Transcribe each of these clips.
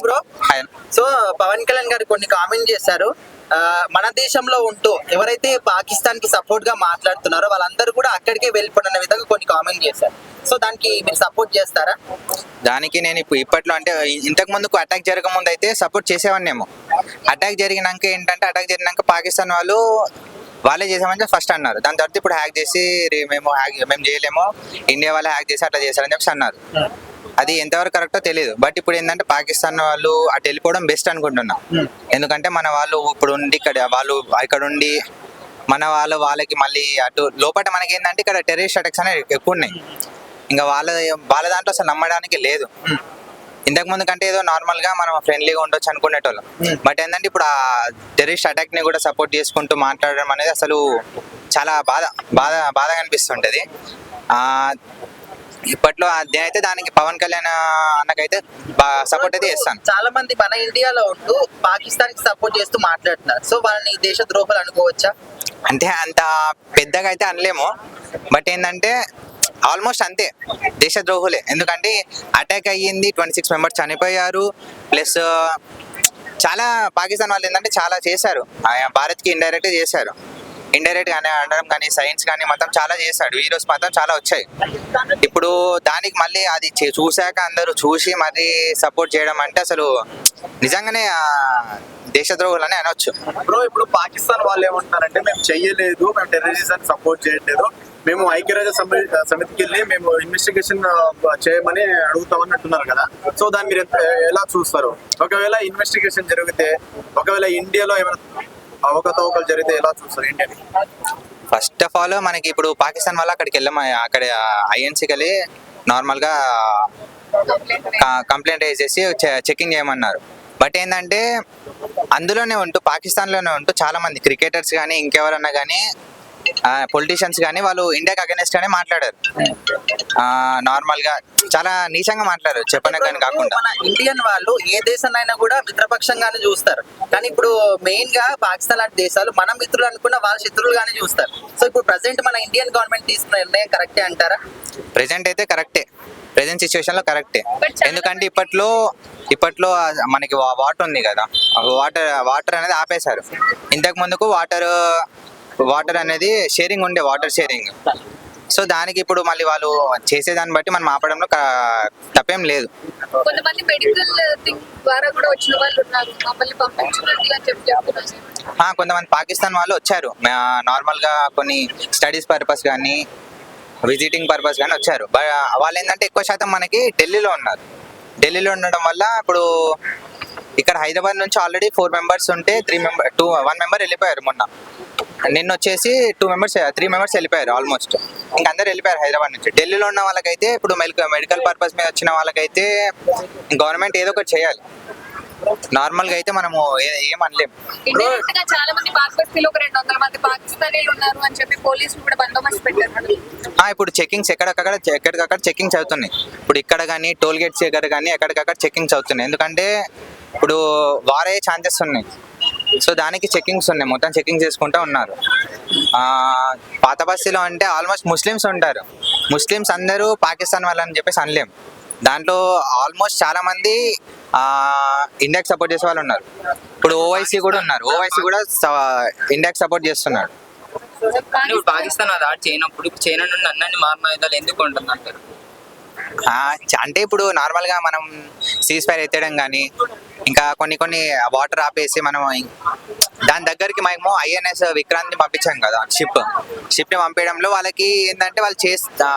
Hi bro. Hi. So Pawan Kalyan garu కొన్ని comment చేశారు. మన దేశంలో ఉంటూ ఎవరైతే పాకిస్తాన్కి సపోర్ట్గా మాట్లాడుతున్నారో వాళ్ళందరూ కూడా అక్కడికే వెళ్ళిపోయిన విధంగా కొన్ని కామెంట్ చేశారు. సో దానికి మీరు సపోర్ట్ చేస్తారా? దానికి నేను ఇప్పుడు ఇప్పట్లో అంటే ఇంతకు ముందుకు అటాక్ జరగకముందు అయితే సపోర్ట్ చేసేవాడినేమో. అటాక్ జరిగినాక ఏంటంటే అటాక్ జరిగినాక పాకిస్తాన్ వాళ్ళు వాళ్ళే చేసామని ఫస్ట్ అన్నారు. దాని తర్వాత ఇప్పుడు హ్యాక్ చేసి "రే, మేము హ్యాక్ మేము చేయలేము. ఇండియా వాళ్ళే హ్యాక్ చేసి అట్లా చేశారని చెప్పి అన్నారు. అది ఎంతవరకు కరెక్టో తెలియదు బట్ ఇప్పుడు ఏంటంటే పాకిస్తాన్ వాళ్ళు అటు వెళ్ళిపోవడం బెస్ట్ అనుకుంటున్నా. ఎందుకంటే మన వాళ్ళు ఇప్పుడు ఉండి ఇక్కడ వాళ్ళు ఇక్కడ ఉండి మన వాళ్ళు వాళ్ళకి మళ్ళీ అటు లోపల మనకి ఏంటంటే ఇక్కడ టెర్రరిస్ట్ అటాక్స్ అనేవి ఎక్కువ ఉన్నాయి. ఇంకా వాళ్ళ వాళ్ళ దాంట్లో అసలు నమ్మడానికి లేదు. ఇంతకు ముందు కంటే ఏదో నార్మల్గా మనం ఫ్రెండ్లీగా ఉండొచ్చు అనుకునేటోళ్ళం. Hmm. బట్ ఏంటంటే ఇప్పుడు ఆ టెర్రరిస్ట్ అటాక్ని కూడా సపోర్ట్ చేసుకుంటూ మాట్లాడడం అనేది అసలు చాలా బాధ బాధ బాధగా అనిపిస్తుంటది. ఆ ఇప్పట్లో నేనైతే దానికి పవన్ కళ్యాణ్ అన్నకైతే సపోర్ట్ అయితే చేస్తాను. చాలా మంది మన ఇండియాలో ఉంటూ పాకిస్తాన్కి సపోర్ట్ చేస్తూ మాట్లాడుతున్నారు. సో వాళ్ళని దేశ ద్రోహులు అనుకోవచ్చా? అంటే అంత పెద్దగా అయితే అనలేము. బట్ ఏంటంటే ఆల్మోస్ట్ అంతే. దేశద్రోహులే ఎందుకంటే అటాక్ అయ్యింది ట్వంటీ సిక్స్ మెంబర్స్ చనిపోయారు. ప్లస్ చాలా పాకిస్తాన్ వాళ్ళు ఏంటంటే చాలా చేశారు. భారత్కి ఇండైరెక్ట్ చేశారు. ఇండైరెక్ట్ కానీ అనడం కానీ సైన్స్ కానీ మొత్తం చాలా చేశాడు వీడియోస్ మాత్రం చాలా వచ్చాయి. ఇప్పుడు దానికి మళ్ళీ అది చూశాక అందరూ చూసి మరి సపోర్ట్ చేయడం అంటే అసలు నిజంగానే దేశద్రోహులు అని అనొచ్చు. బ్రో ఇప్పుడు పాకిస్తాన్ వాళ్ళు ఏమంటున్నారంటే మేము చెయ్యలేదు మేము టెర్రరిజం సపోర్ట్ చేయట్లేదు. మేము ఐక్యరాజ్య సమి- సమితికి వెళ్ళి మేము ఇన్వెస్టిగేషన్ చేయమని అడుగుతామని అంటున్నారు కదా. సో దాన్ని మీరు ఎలా చూస్తారు? ఒకవేళ ఇన్వెస్టిగేషన్ జరిగితే ఒకవేళ ఇండియాలో ఏమైనా అవకతవకలు జరిగితే ఎలా చూస్తారు? ఇండియాని ఫస్ట్ ఆఫ్ ఆల్ మనకి ఇప్పుడు పాకిస్తాన్ వల్ల అక్కడికి వెళ్ళాము అక్కడ ఐఎన్సీకి వెళ్ళి నార్మల్గా కంప్లైంట్ వేసేసి చెకింగ్ చేయమన్నారు. బట్ ఏంటంటే అందులోనే ఉంటూ పాకిస్తాన్లోనే ఉంటూ చాలామంది క్రికెటర్స్ కానీ ఇంకెవరన్నా కానీ పొలిటీషియన్స్ కానీ వాళ్ళు ఇండియాకి అగెనెస్ట్ గానే మాట్లాడారు. నార్మల్గా చాలా నీచంగా మాట్లాడారు చెప్పనకని కాకుండా. మన ఇండియన్ వాళ్ళు ఏ దేశాన్నైనా కూడా మిత్రపక్షంగానే చూస్తారు. కానీ ఇప్పుడు మెయిన్గా పాకిస్తాన్ లాంటి దేశాలు మన మిత్రులు అనుకున్న వాళ్ళ శత్రువులుగానే చూస్తారు. సో ఇప్పుడు ప్రజెంట్ మన ఇండియన్ గవర్నమెంట్ తీసుకున్న నిర్ణయం కరెక్టే అంటారా? ప్రెసెంట్ అయితే కరెక్టే ప్రెసెంట్ సిచ్యువేషన్లో కరెక్టే ఎందుకంటే ఇప్పట్లో ఇప్పట్లో మనకి వాటర్ ఉంది కదా. వాటర్ వాటర్ అనేది ఆపేశారు. ఇంతకు ముందుకు వాటర్ వాటర్ అనేది షేరింగ్ ఉండే వాటర్ షేరింగ్. సో దానికి ఇప్పుడు మళ్ళీ వాళ్ళు చేసేదాన్ని బట్టి మనం ఆపడంలో తప్పేం లేదు. కొంతమంది మెడికల్ థింగ్ ద్వారా కూడా వచ్చిన వాళ్ళు ఉన్నారు. మమ్మల్ని పంపించండి అని చెప్పి చెప్తున్నారు. ఆ, కొంతమంది పాకిస్తాన్ వాళ్ళు వచ్చారు. నార్మల్గా కొన్ని స్టడీస్ పర్పస్ కానీ విజిటింగ్ పర్పస్ కానీ వచ్చారు. వాళ్ళు ఏంటంటే ఎక్కువ శాతం మనకి ఢిల్లీలో ఉన్నారు. ఢిల్లీలో ఉండడం వల్ల ఇప్పుడు ఇక్కడ హైదరాబాద్ నుంచి ఆల్రెడీ ఫోర్ మెంబర్స్ ఉంటే three member two one member వెళ్ళిపోయారు మొన్న. నిన్న వచ్చేసి టూ మెంబర్స్ త్రీ మెంబర్స్ వెళ్ళిపోయారు ఆల్మోస్ట్ ఇంకా అందరు వెళ్ళిపోయారు హైదరాబాద్ నుంచి. ఢిల్లీలో ఉన్న వాళ్ళకైతే ఇప్పుడు మెడికల్ పర్పస్ మీద వచ్చిన వాళ్ళకైతే గవర్నమెంట్ ఏదో ఒకటి చేయాలి. నార్మల్గా అయితే మనము ఏ- అనలేము ఇండైరెక్ట్గా చాలా మంది పాకిస్తాన్ ఒక రెండు వందల మంది పాకిస్తానీలు ఉన్నారు అని చెప్పి పోలీసులు కూడా బందోబస్తు పెట్టారు ఆ, ఇప్పుడు చెకింగ్స్ ఎక్కడక్కడ ఎక్కడికక్కడ చెకింగ్స్ అవుతున్నాయి. ఇప్పుడు ఇక్కడ కానీ టోల్ గేట్స్ దగ్గర కానీ ఎక్కడికక్కడ చెకింగ్స్ అవుతున్నాయి. ఎందుకంటే ఇప్పుడు వారే ఛాన్సెస్ ఉన్నాయి. సో దానికి చెకింగ్స్ ఉన్నాయి. మొత్తం చెకింగ్ చేసుకుంటూ ఉన్నారు. పాత బస్తీలో అంటే ఆల్మోస్ట్ ముస్లిమ్స్ ఉంటారు. ముస్లిమ్స్ అందరూ పాకిస్తాన్ వాళ్ళని చెప్పేసి అనలేం. దాంట్లో ఆల్మోస్ట్ చాలా మంది ఇండియాకి సపోర్ట్ చేసే వాళ్ళు ఉన్నారు. ఇప్పుడు ఓవైసీ కూడా ఉన్నారు. ఓవైసీ కూడా ఇండియాకి సపోర్ట్ చేస్తున్నాడు కానీ ఇప్పుడు పాకిస్తాన్ అది ఆడ్ చేయనప్పుడు ఇప్పుడు చైనా నుండి అన్నీ ఎందుకు అంటే ఇప్పుడు నార్మల్గా మనం సీజ్ ఫైర్ ఎత్తడం కానీ ఇంకా కొన్ని కొన్ని వాటర్ ఆపేసి మనం దాని దగ్గరికి మేము ఐఎన్ఎస్ విక్రాంత్ని పంపించాం కదా షిప్ షిప్ని పంపించడంలో వాళ్ళకి ఏంటంటే వాళ్ళు చేస్తా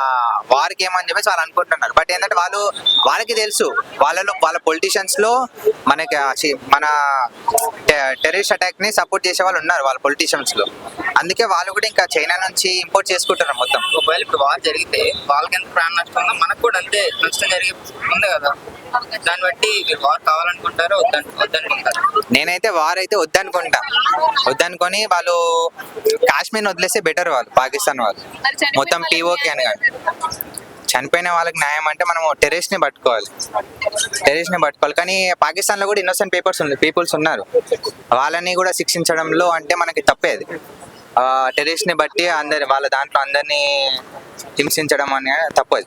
వారికి ఏమని చెప్పేసి వాళ్ళు అనుకుంటున్నారు. బట్ ఏంటంటే వాళ్ళు వాళ్ళకి తెలుసు. వాళ్ళలో వాళ్ళ పొలిటీషియన్స్లో మనకి మన టెర్రరిస్ట్ అటాక్ని సపోర్ట్ చేసే వాళ్ళు ఉన్నారు వాళ్ళ పొలిటీషియన్స్లో అందుకే వాళ్ళు కూడా ఇంకా చైనా నుంచి ఇంపోర్ట్ చేసుకుంటారు మొత్తం. ఒకవేళ ఇప్పుడు వార్ జరిగితే వాళ్ళకి ఎంత ప్రాణ నష్టం ఉందో మనకు కూడా అంతే నష్టం జరిగి ఉంది కదా. దాన్ని బట్టి మీరు వార్ కావాలనుకుంటారో వద్దని వద్దనుకుంటారు. నేనైతే వార్ అయితే వద్దనుకుంటా. వద్దనుకొని వాళ్ళు కాశ్మీర్ వదిలేస్తే బెటర్ వాళ్ళు పాకిస్తాన్ వాళ్ళు. మొత్తం POK అని కాదు. చనిపోయిన వాళ్ళకి న్యాయం అంటే మనం టెర్రరిస్ట్ని పట్టుకోవాలి. టెర్రరిస్ట్ని పట్టుకోవాలి. కానీ పాకిస్తాన్లో కూడా ఇన్నోసెంట్ పేపర్స్ ఉంది. పీపుల్స్ ఉన్నారు. వాళ్ళని కూడా శిక్షించడంలో అంటే మనకి తప్పేది టెర్రరిస్ట్ని బట్టి అందరి వాళ్ళ దాంట్లో అందరినీ హింసించడం అనేది తప్పదు